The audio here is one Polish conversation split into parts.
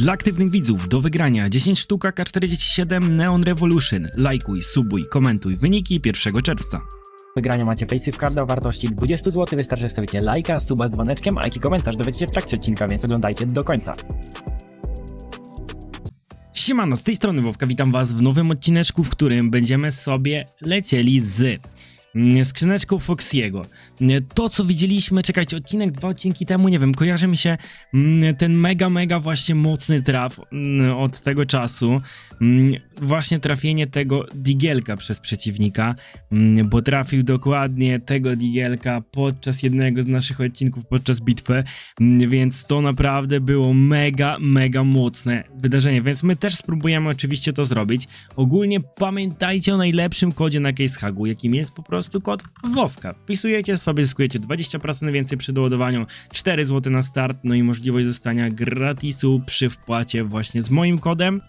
Dla aktywnych widzów do wygrania 10 sztuk AK-47 Neon Revolution. Lajkuj, subuj, komentuj wyniki 1 czerwca. wygrania macie Paysafe Carda o wartości 20 zł. Wystarczy, stawicie lajka, suba z dzwoneczkiem, a jaki komentarz dowiecie się w trakcie odcinka, więc oglądajcie do końca. Siemano, z tej strony Wowka, witam was w nowym odcineczku, w którym będziemy sobie lecieli z skrzyneczką Foxiego. Mm, To, co widzieliśmy, czekajcie, odcinek, dwa odcinki temu, nie wiem, kojarzy mi się mm, ten mega, mega właśnie mocny traf mm, od tego czasu. Mm, Właśnie trafienie tego digielka przez przeciwnika, mm, bo trafił dokładnie tego digielka podczas jednego z naszych odcinków, podczas bitwy, Mm, więc to naprawdę było mega, mega mocne wydarzenie, więc my też spróbujemy oczywiście to zrobić. Ogólnie pamiętajcie o najlepszym kodzie na CaseHagu, jakim jest po prostu kod WOWKA. Wpisujecie sobie, zyskujecie 20% więcej przy doładowaniu, 4 zł na start, no i możliwość zostania gratisu przy wpłacie właśnie z moim kodem.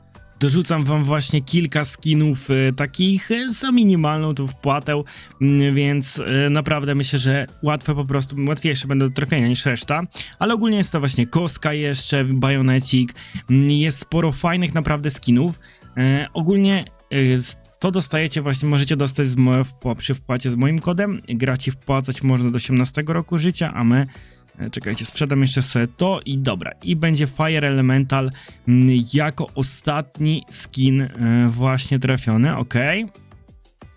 Dorzucam wam właśnie kilka skinów e, takich e, za minimalną tu wpłatę, mm, więc e, naprawdę myślę, że łatwe po prostu, łatwiejsze będą do trafienia niż reszta, ale ogólnie jest to właśnie koska jeszcze, bajonecik, mm, jest sporo fajnych naprawdę skinów. Ogólnie to dostajecie właśnie, możecie dostać z mo- wpła- przy wpłacie z moim kodem, graci wpłacać można do 18 roku życia, a my E, Czekajcie, sprzedam jeszcze sobie to i dobra. I będzie Fire Elemental mm, jako ostatni skin e, właśnie trafiony, ok.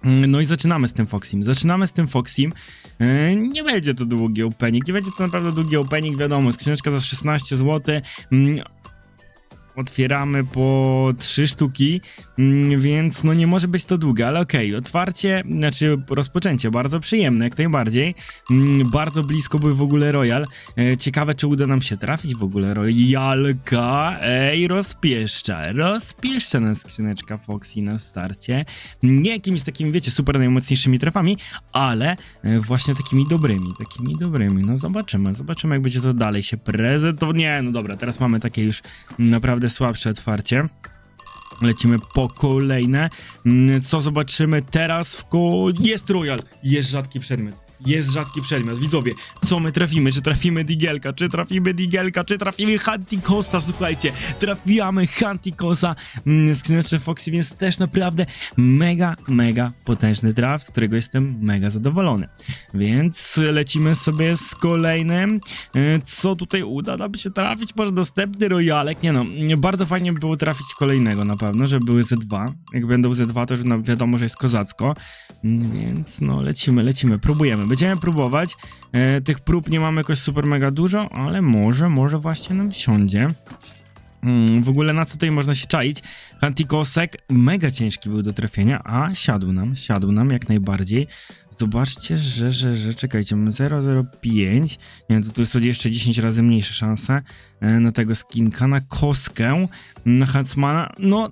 No i zaczynamy z tym Foxim. Zaczynamy z tym Foxim. E, Nie będzie to długi opening, nie będzie to naprawdę długi opening, wiadomo, skrzyneczka za 16 zł. Otwieramy po 3 sztuki, mm, więc no nie może być to długie, ale okej, otwarcie, znaczy rozpoczęcie bardzo przyjemne, jak najbardziej. Mm, Bardzo blisko był w ogóle Royal. E, Ciekawe, czy uda nam się trafić w ogóle Royalka. Ej, rozpieszcza, rozpieszcza nas skrzyneczka Foxy na starcie. Nie jakimiś takimi, wiecie, super najmocniejszymi trafami, ale e, właśnie takimi dobrymi, takimi dobrymi. No zobaczymy, zobaczymy jak będzie to dalej się prezentować. Nie, no dobra, teraz mamy takie już naprawdę słabsze otwarcie. Lecimy po kolejne. Co zobaczymy teraz w ko... Jest Royal! Jest rzadki przedmiot. Jest rzadki przedmiot. Widzowie, co my trafimy? Czy trafimy Digielka? Czy trafimy Digielka? Czy trafimy Hantikosa? Słuchajcie, trafiamy Hantikosa mm, w skrzyneczce Foxy, więc też naprawdę mega, mega potężny traf, z którego jestem mega zadowolony. Więc lecimy sobie z kolejnym. E, Co tutaj uda nam się trafić? Może następny Royalek? Nie no, bardzo fajnie by było trafić kolejnego na pewno, żeby były Z2. Jak będą Z2, to już wiadomo, że jest kozacko. Mm, Więc no, lecimy, lecimy, próbujemy. Będziemy próbować. E, tych prób nie mamy jakoś super mega dużo, ale może, może właśnie nam siądzie. Mm, W ogóle na co tutaj można się czaić? Hantikosek mega ciężki był do trafienia, a siadł nam, siadł nam jak najbardziej. Zobaczcie, że, że, że, czekajcie, mamy 0,05, nie to tu jest jeszcze 10 razy mniejsze szanse e, na tego skinka, na koskę, na Hatsmana, no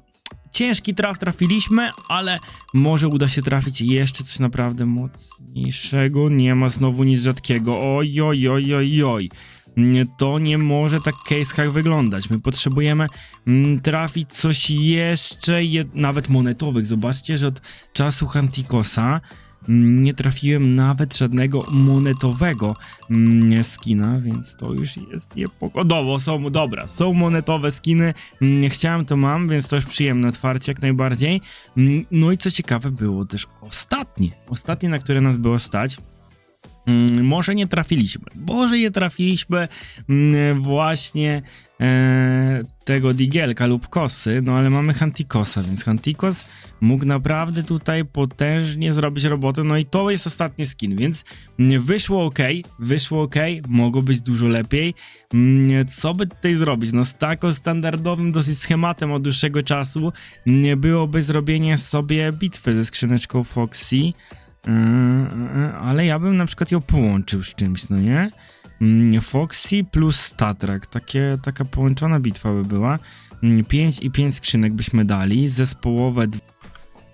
ciężki traf trafiliśmy, ale może uda się trafić jeszcze coś naprawdę mocniejszego, nie ma znowu nic rzadkiego, oj, oj, oj, oj, oj. To nie może tak case hack wyglądać. My potrzebujemy mm, trafić coś jeszcze, nawet monetowych. Zobaczcie, że od czasu Hantikosa nie trafiłem nawet żadnego monetowego mm, skina, więc to już jest niepokodowo. Są, dobra, są monetowe skiny. Mm, Chciałem, to mam, więc to już przyjemne otwarcie jak najbardziej. Mm, No i co ciekawe było też ostatnie. Ostatnie, na które nas było stać. Mm, Może nie trafiliśmy, może nie trafiliśmy mm, właśnie e, tego Digielka lub Kosy, no ale mamy Hantikosa, więc Hantikos mógł naprawdę tutaj potężnie zrobić robotę, no i to jest ostatni skin, więc mm, wyszło ok, wyszło ok, mogło być dużo lepiej. Co by tutaj zrobić? No z taką standardowym dosyć schematem od dłuższego czasu byłoby zrobienie sobie bitwy ze skrzyneczką Foxy, ale ja bym na przykład ją połączył z czymś, no nie? Mm, Foxy plus takie, taka połączona bitwa by była. 5 i 5 skrzynek byśmy dali, zespołowe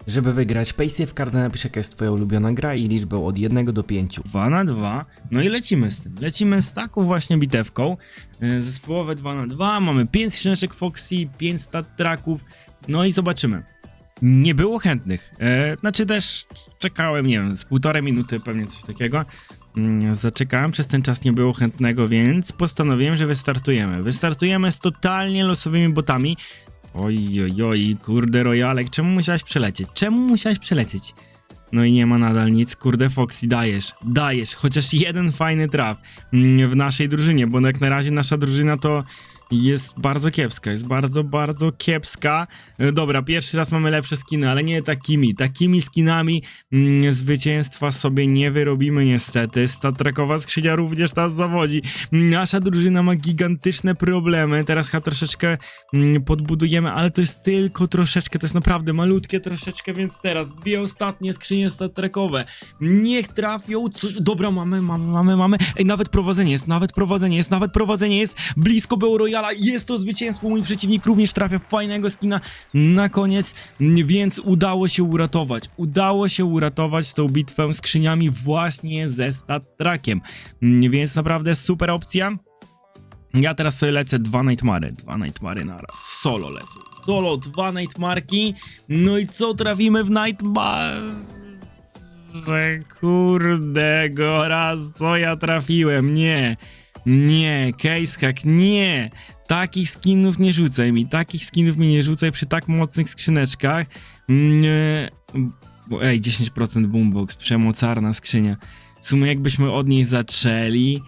Żeby wygrać Paysafe Carda napisz jaka jest twoja ulubiona gra i liczbę od 1 do 5. 2 na 2. No i lecimy z tym. Lecimy z taką właśnie bitewką. Yy, Zespołowe 2 na 2. Mamy 5 skrzyneczek Foxy, 5 stat. No i zobaczymy. Nie było chętnych. E, znaczy też czekałem, nie wiem, z półtorej minuty, pewnie coś takiego. Mm, Zaczekałem, przez ten czas nie było chętnego, więc postanowiłem, że wystartujemy. Wystartujemy z totalnie losowymi botami. Oj, oj, oj, kurde, Rojalek, czemu musiałeś przelecieć? Czemu musiałeś przelecieć? No i nie ma nadal nic, kurde Foxy, dajesz, dajesz, chociaż jeden fajny traf mm, w naszej drużynie, bo jak na razie nasza drużyna to jest bardzo kiepska, jest bardzo, bardzo kiepska. E, Dobra, pierwszy raz mamy lepsze skiny, ale nie takimi. Takimi skinami mm, zwycięstwa sobie nie wyrobimy niestety. Statrekowa skrzynia również nas zawodzi. Nasza drużyna ma gigantyczne problemy. Teraz chyba troszeczkę mm, podbudujemy, ale to jest tylko troszeczkę, to jest naprawdę malutkie troszeczkę, więc teraz dwie ostatnie skrzynie statrekowe. Niech trafią coś. Dobra, mamy, mamy, mamy, mamy. Ej, nawet prowadzenie jest, nawet prowadzenie jest, nawet prowadzenie jest. Blisko było Jest to zwycięstwo. Mój przeciwnik również trafia fajnego skina na koniec, więc udało się uratować. Udało się uratować tą bitwę skrzyniami właśnie ze Statrakiem. Więc naprawdę super opcja. Ja teraz sobie lecę dwa Nightmary, dwa Nightmary naraz. Solo lecę. Solo, dwa Nightmarki. No i co trafimy w Nightmar? Że kurde go raz, co ja trafiłem, nie. Nie, casehack, nie! Takich skinów nie rzucaj mi, takich skinów mi nie rzucaj przy tak mocnych skrzyneczkach. Nie. Bo, ej, 10% boombox, przemocarna skrzynia. W sumie jakbyśmy od niej zaczęli, mm,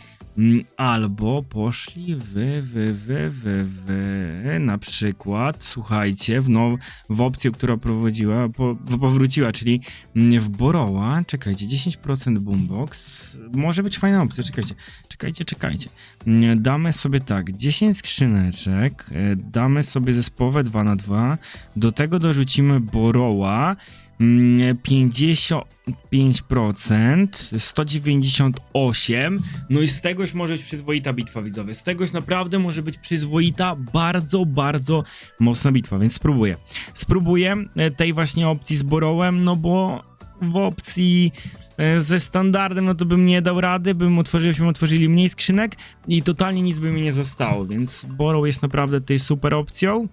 albo poszli wy, wy, wy, wy, wy, na przykład, słuchajcie, w, now, w opcję, która prowadziła, po, powróciła, czyli mm, w Boroła, czekajcie, 10% boombox, może być fajna opcja, czekajcie, czekajcie, czekajcie. Mm, Damy sobie tak, 10 skrzyneczek, e, damy sobie zespołowe 2 na 2 do tego dorzucimy Boroła, mm, 55%, 198, no i z tego już może być przyzwoita bitwa widzowie, z tego już naprawdę może być przyzwoita, bardzo, bardzo mocna bitwa, więc spróbuję. Spróbuję e, tej właśnie opcji z Borołem, no bo w opcji e, ze standardem, no to bym nie dał rady, bym otworzył, byśmy otworzyli mniej skrzynek i totalnie nic by mi nie zostało, więc Borrow jest naprawdę tutaj super opcją,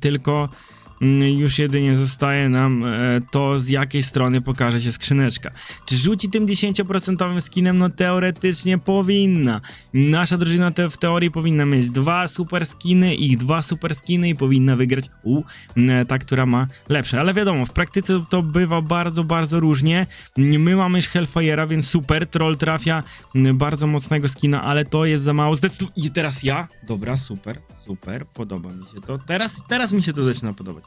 tylko mm, już jedynie zostaje nam e, to, z jakiej strony pokaże się skrzyneczka. Czy rzuci tym 10% skinem? No teoretycznie powinna. Nasza drużyna te, w teorii powinna mieć dwa super skiny, ich dwa super skiny i powinna wygrać u m, ta, która ma lepsze. Ale wiadomo, w praktyce to bywa bardzo, bardzo różnie. My mamy już Hellfire'a, więc super, troll trafia bardzo mocnego skina, ale to jest za mało. Zdecydowanie. I teraz ja? Dobra, super, super, podoba mi się to. Teraz, teraz mi się to zaczyna podobać.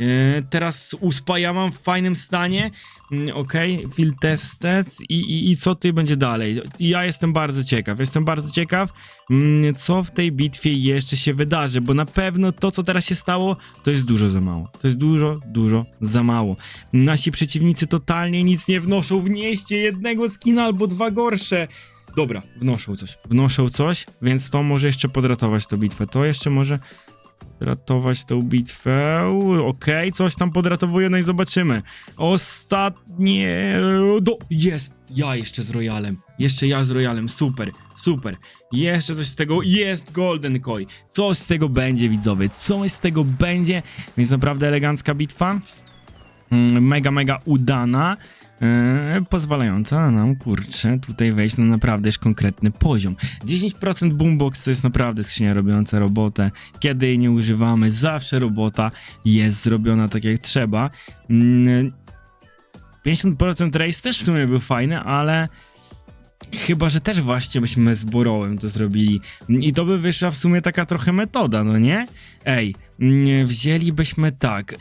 E, teraz uspa ja mam w fajnym stanie. Mm, Okej, field tested I, i, i co tutaj będzie dalej? Ja jestem bardzo ciekaw, jestem bardzo ciekaw, mm, co w tej bitwie jeszcze się wydarzy, bo na pewno to, co teraz się stało, to jest dużo za mało. To jest dużo, dużo za mało. Nasi przeciwnicy totalnie nic nie wnoszą. Wnieście jednego skina albo dwa gorsze. Dobra, wnoszą coś. Wnoszą coś, więc to może jeszcze podratować tę bitwę. To jeszcze może ratować tą bitwę. Okej, coś tam podratowuje, no i zobaczymy. Ostatnie. Do... Jest! Ja jeszcze z Royalem. Jeszcze ja z Royalem. Super, super. Jeszcze coś z tego. Jest Golden Koi. Coś z tego będzie, widzowie. Coś z tego będzie. Więc naprawdę elegancka bitwa. Mm, Mega, mega udana. Eee, pozwalająca nam, kurczę, tutaj wejść na naprawdę już konkretny poziom. 10% boombox to jest naprawdę skrzynia robiąca robotę. Kiedy jej nie używamy, zawsze robota jest zrobiona tak jak trzeba. Mm, 50% race też w sumie był fajny, ale chyba, że też właśnie byśmy z Borowem to zrobili. I to by wyszła w sumie taka trochę metoda, no nie? Ej, wzięlibyśmy tak, e,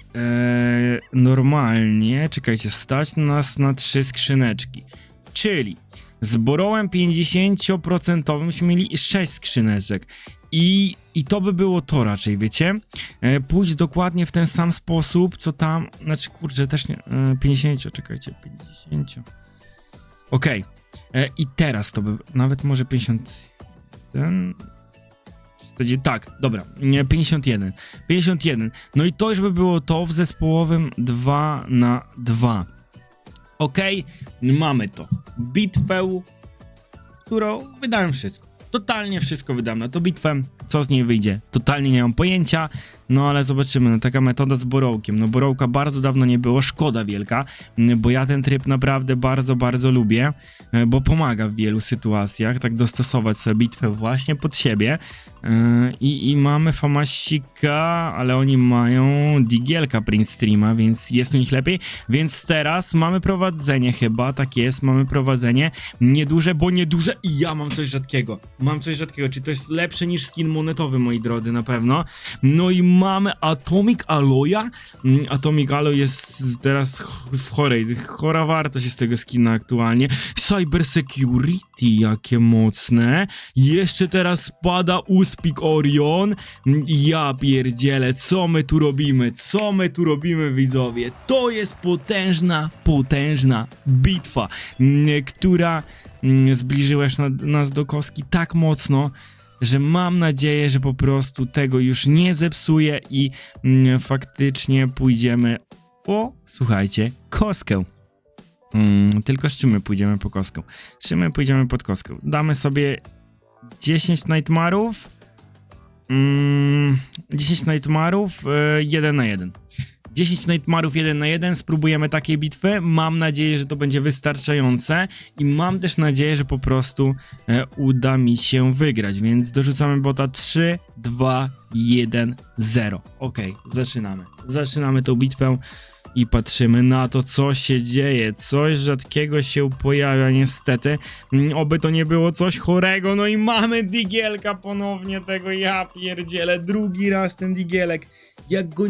normalnie, czekajcie, stać nas na trzy skrzyneczki, czyli z Borowem 50% byśmy mieli 6 skrzyneczek i, i to by było to raczej, wiecie? E, pójść dokładnie w ten sam sposób, co tam, znaczy kurczę, też nie, e, 50, czekajcie, 50. Okej, e, i teraz to by, nawet może 51... 40, tak, dobra, nie, 51. 51. No i to już by było to w zespołowym 2 na 2. Okej, mamy to. Bitwę, którą wydałem wszystko. Totalnie wszystko wydam na tą bitwę, co z niej wyjdzie, totalnie nie mam pojęcia, no ale zobaczymy, no taka metoda z Borowkiem, no Borowka bardzo dawno nie było, szkoda wielka, bo ja ten tryb naprawdę bardzo, bardzo lubię, bo pomaga w wielu sytuacjach, tak dostosować sobie bitwę właśnie pod siebie. E, i, i mamy Famasika, ale oni mają Digielka Print Streama, więc jest u nich lepiej, więc teraz mamy prowadzenie chyba, tak jest, mamy prowadzenie, nieduże, bo nieduże i ja mam coś rzadkiego, mam coś rzadkiego, czy to jest lepsze niż skin monetowy, moi drodzy, na pewno, no i mamy Atomic Alloya, Mm, Atomic Alloy jest teraz w chorej, chora wartość jest tego skina aktualnie, Cyber Security, jakie mocne, jeszcze teraz spada Uspik Orion, ja pierdzielę, co my tu robimy, co my tu robimy widzowie, to jest potężna, potężna bitwa, mm, która mm, zbliżyła już na- nas do koski tak mocno, że mam nadzieję, że po prostu tego już nie zepsuje i mm, faktycznie pójdziemy po, słuchajcie, koskę. Mm, tylko z czym my pójdziemy po koskę? Z czym my pójdziemy pod koskę? Damy sobie 10 Nightmarów, mm, 10 Nightmarów, y, 1 na 1. 10 Nightmarów 1 na 1, spróbujemy takiej bitwy. Mam nadzieję, że to będzie wystarczające i mam też nadzieję, że po prostu e, uda mi się wygrać, więc dorzucamy bota 3, 2, 1, 0. Okej, zaczynamy. Zaczynamy tą bitwę i patrzymy na to, co się dzieje. Coś rzadkiego się pojawia, niestety. Mm, Oby to nie było coś chorego. No i mamy Digielka ponownie tego. Ja pierdzielę, drugi raz ten Digielek. Jak go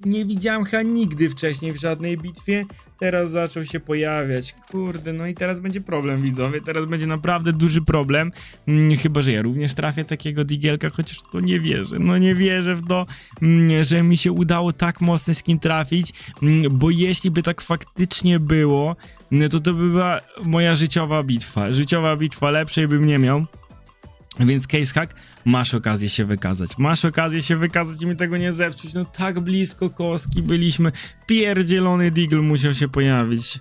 nie widziałem chyba nigdy wcześniej w żadnej bitwie, teraz zaczął się pojawiać. Kurde, no i teraz będzie problem, widzowie. Teraz będzie naprawdę duży problem. Mm, Chyba, że ja również trafię takiego Digielka, chociaż to nie wierzę. No nie wierzę w to, mm, że mi się udało tak mocny skin trafić, mm, bo jeśli by tak faktycznie było, no to to by była moja życiowa bitwa. Życiowa bitwa, lepszej bym nie miał. Więc Casehack, masz okazję się wykazać. Masz okazję się wykazać i mi tego nie zepsuć. No tak blisko koski byliśmy. Pierdzielony Deagle musiał się pojawić.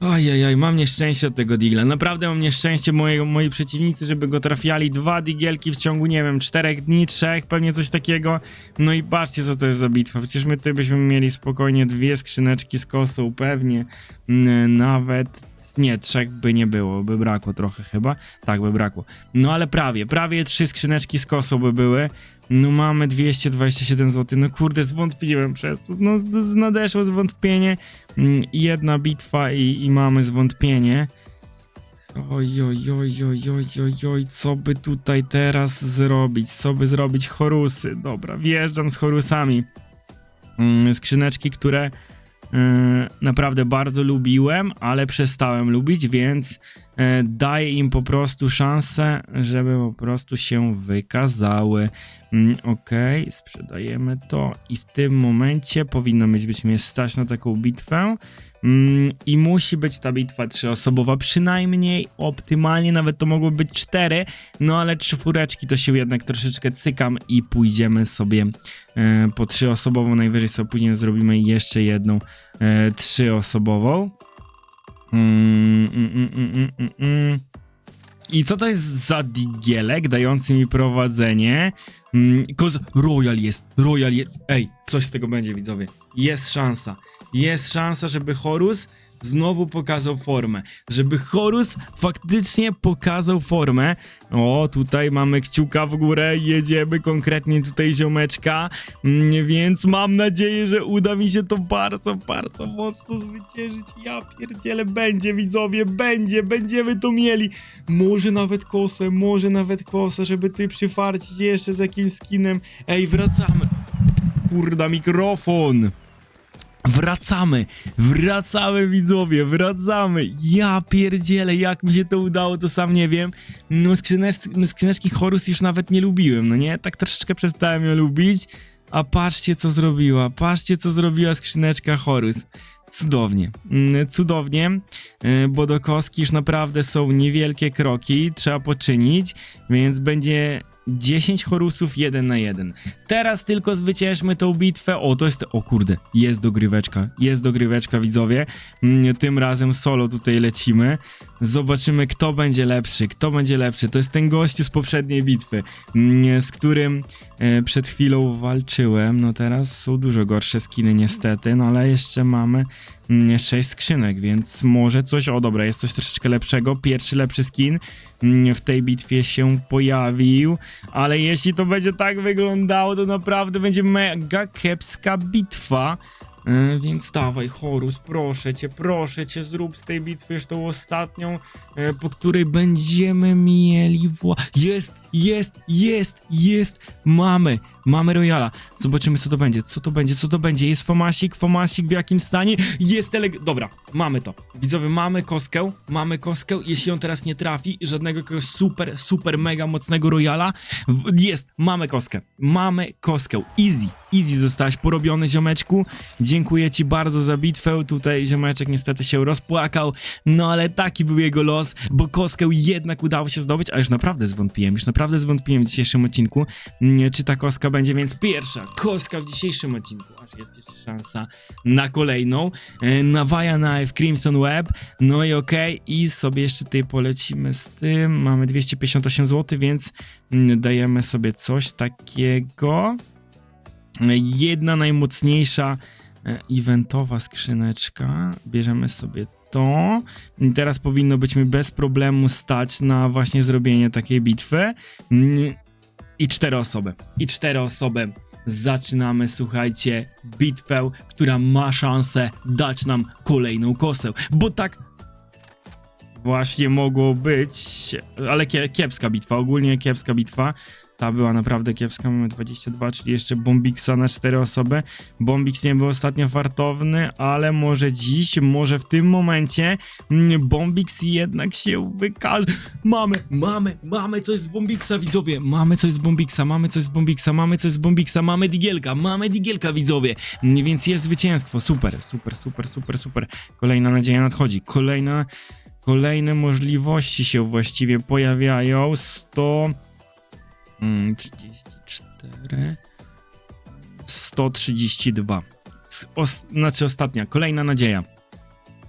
Ojej, mam nieszczęście od tego Digla. Naprawdę mam nieszczęście mojego, moi przeciwnicy, żeby go trafiali. Dwa Digielki w ciągu, nie wiem, czterech dni, trzech, pewnie coś takiego. No i patrzcie, co to jest za bitwa. Przecież my tutaj byśmy mieli spokojnie dwie skrzyneczki z kosą, pewnie. Nawet nie, trzech by nie było, by brakło trochę chyba. Tak, by brakło. No ale prawie, prawie trzy skrzyneczki z kosą by były. No mamy 227 zł. No kurde, zwątpiłem przez to. No nadeszło zwątpienie. Mm, Jedna bitwa i, i mamy zwątpienie. Oj, oj, oj, oj, oj, oj, oj, co by tutaj teraz zrobić? Co by zrobić? Chorusy. Dobra, wjeżdżam z chorusami. Mm, Skrzyneczki, które naprawdę bardzo lubiłem, ale przestałem lubić, więc e, daję im po prostu szansę, żeby po prostu się wykazały. Mm, Okej, sprzedajemy to i w tym momencie powinno być, być mnie stać na taką bitwę. Mm, I musi być ta bitwa trzyosobowa, przynajmniej optymalnie, nawet to mogło być cztery, no ale trzy fureczki to się jednak troszeczkę cykam i pójdziemy sobie e, po trzyosobową, najwyżej sobie później zrobimy jeszcze jedną e, trzyosobową. I co to jest za digielek dający mi prowadzenie? Mm, koz Royal jest, Royal jest. Ej, coś z tego będzie, widzowie. Jest szansa. Jest szansa, żeby Horus znowu pokazał formę. Żeby Horus faktycznie pokazał formę. O, tutaj mamy kciuka w górę, jedziemy konkretnie tutaj ziomeczka, Mm, więc mam nadzieję, że uda mi się to bardzo, bardzo mocno zwyciężyć. Ja pierdzielę, będzie widzowie, będzie, będziemy to mieli. Może nawet kosę, może nawet kosę, żeby tutaj przyfarcić jeszcze z jakimś skinem. Ej, wracamy. Kurda, mikrofon. Wracamy, wracamy widzowie, wracamy. Ja pierdzielę, jak mi się to udało, to sam nie wiem. No skrzynecz, no, skrzyneczki Horus już nawet nie lubiłem, no nie? Tak troszeczkę przestałem ją lubić. A patrzcie co zrobiła, patrzcie co zrobiła skrzyneczka Horus. Cudownie, Mm, cudownie, y, bo do koski już naprawdę są niewielkie kroki, trzeba poczynić, więc będzie 10 chorusów 1 na 1. Teraz tylko zwyciężmy tą bitwę. O, to jest. O kurde, jest dogryweczka. Jest dogryweczka, widzowie. Mm, Tym razem solo tutaj lecimy. Zobaczymy, kto będzie lepszy. Kto będzie lepszy. To jest ten gościu z poprzedniej bitwy, mm, z którym e, przed chwilą walczyłem. No teraz są dużo gorsze skiny, niestety. No ale jeszcze mamy 6 skrzynek, więc może coś. O, dobra, jest coś troszeczkę lepszego. Pierwszy lepszy skin mm, w tej bitwie się pojawił. Ale jeśli to będzie tak wyglądało, to naprawdę będzie mega kiepska bitwa. E, więc dawaj, Horus, proszę cię, proszę cię, zrób z tej bitwy już tą ostatnią, e, po której będziemy mieli wła... Jest, jest, jest, jest, mamy, mamy Royala. Zobaczymy, co to będzie, co to będzie, co to będzie. Jest Fomasik, Fomasik w jakim stanie? Jest teleg... Dobra, mamy to. Widzowie, mamy koskę, mamy koskę. Jeśli on teraz nie trafi, żadnego jakiegoś super, super, mega mocnego Royala, jest, mamy koskę, mamy koskę. Easy, easy zostałaś porobiony, ziomeczku. Dziękuję ci bardzo za bitwę. Tutaj ziomeczek niestety się rozpłakał, no ale taki był jego los, bo koskę jednak udało się zdobyć, a już naprawdę zwątpiłem, już naprawdę zwątpiłem w dzisiejszym odcinku, czy ta koska będzie, więc pierwsza koska w dzisiejszym odcinku, aż jest jeszcze szansa na kolejną, e, Nawaja Knife Crimson Web, no i okej, i sobie jeszcze tutaj polecimy z tym, mamy 258 zł, więc mm, dajemy sobie coś takiego, E, jedna najmocniejsza e, eventowa skrzyneczka. Bierzemy sobie to. Teraz powinno być mi bez problemu stać na właśnie zrobienie takiej bitwy. I cztery osoby. I cztery osoby. Zaczynamy, słuchajcie, bitwę, która ma szansę dać nam kolejną kosę. Bo tak właśnie mogło być, ale kie, kiepska bitwa, ogólnie kiepska bitwa. Ta była naprawdę kiepska, mamy 22, czyli jeszcze Bombiksa na 4 osoby. Bombix nie był ostatnio fartowny, ale może dziś, może w tym momencie mm, Bombix jednak się wykaże. Mamy, mamy, mamy coś z Bombixa, widzowie. Mamy coś z Bombixa, mamy coś z Bombixa, mamy coś z Bombixa, mamy Digielka, mamy Digielka, widzowie. Mm, Więc jest zwycięstwo, super, super, super, super, super. Kolejna nadzieja nadchodzi, kolejna... Kolejne możliwości się właściwie pojawiają. 100... Mm, 34 132 S- Os, znaczy ostatnia, kolejna nadzieja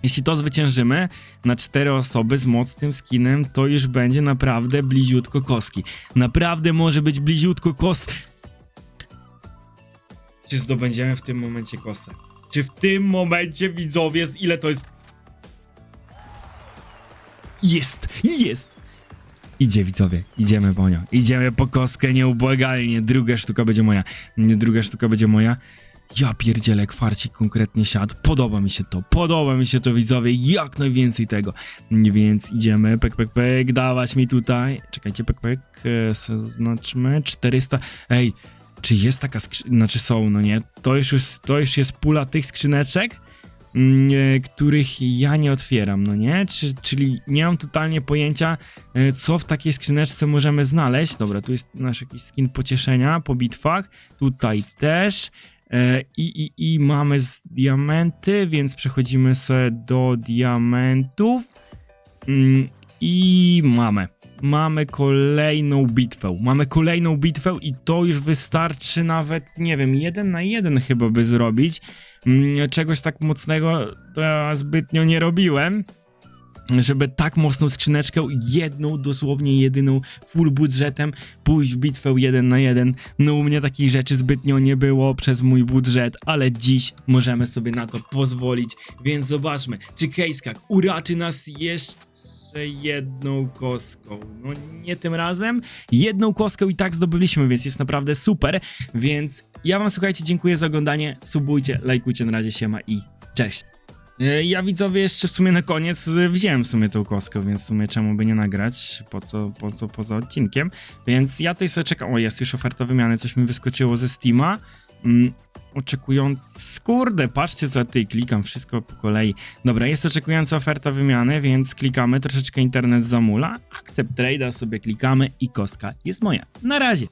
jeśli to zwyciężymy na cztery osoby z mocnym skinem, to już będzie naprawdę bliziutko koski. Naprawdę może być bliziutko kos... Czy zdobędziemy w tym momencie kosę? Czy w tym momencie, widzowie, z ile to jest... Jest! Jest! Idzie widzowie, idziemy po nią. Idziemy po kostkę nieubłagalnie. Druga sztuka będzie moja. Druga sztuka będzie moja. Ja pierdzielę, kwarcik konkretnie siadł. Podoba mi się to, podoba mi się to widzowie. Jak najwięcej tego. Więc idziemy, pek, pek, pek, dawać mi tutaj. Czekajcie, pek, pek, e, zaznaczmy. 400. Ej, czy jest taka skrzynka, znaczy są, no nie? To już, to już jest pula tych skrzyneczek, których ja nie otwieram, no nie? Czy, czyli nie mam totalnie pojęcia, e, co w takiej skrzyneczce możemy znaleźć. Dobra, tu jest nasz jakiś skin pocieszenia po bitwach, tutaj też. E, I, i, I mamy diamenty, więc przechodzimy sobie do diamentów. Mm, I mamy. Mamy kolejną bitwę. Mamy kolejną bitwę i to już wystarczy nawet, nie wiem, jeden na jeden chyba by zrobić. Mm, Czegoś tak mocnego to ja zbytnio nie robiłem. Żeby tak mocną skrzyneczkę, jedną, dosłownie jedyną, full budżetem, pójść w bitwę jeden na jeden. No u mnie takich rzeczy zbytnio nie było przez mój budżet, ale dziś możemy sobie na to pozwolić, więc zobaczmy, czy Kejskak uraczy nas jeszcze jedną kostką. No nie tym razem, jedną kostkę i tak zdobyliśmy, więc jest naprawdę super, więc ja wam słuchajcie, dziękuję za oglądanie, subujcie, lajkujcie, na razie siema i cześć. E, Ja widzowie jeszcze w sumie na koniec e, wziąłem w sumie tą kostkę, więc w sumie czemu by nie nagrać, po co, po co poza odcinkiem, więc ja tutaj sobie czekam, o jest już oferta wymiany, coś mi wyskoczyło ze Steama, mm, oczekując, kurde, patrzcie co tutaj klikam, wszystko po kolei, dobra, jest oczekująca oferta wymiany, więc klikamy, troszeczkę internet zamula, accept trade'a sobie klikamy i kostka jest moja, na razie.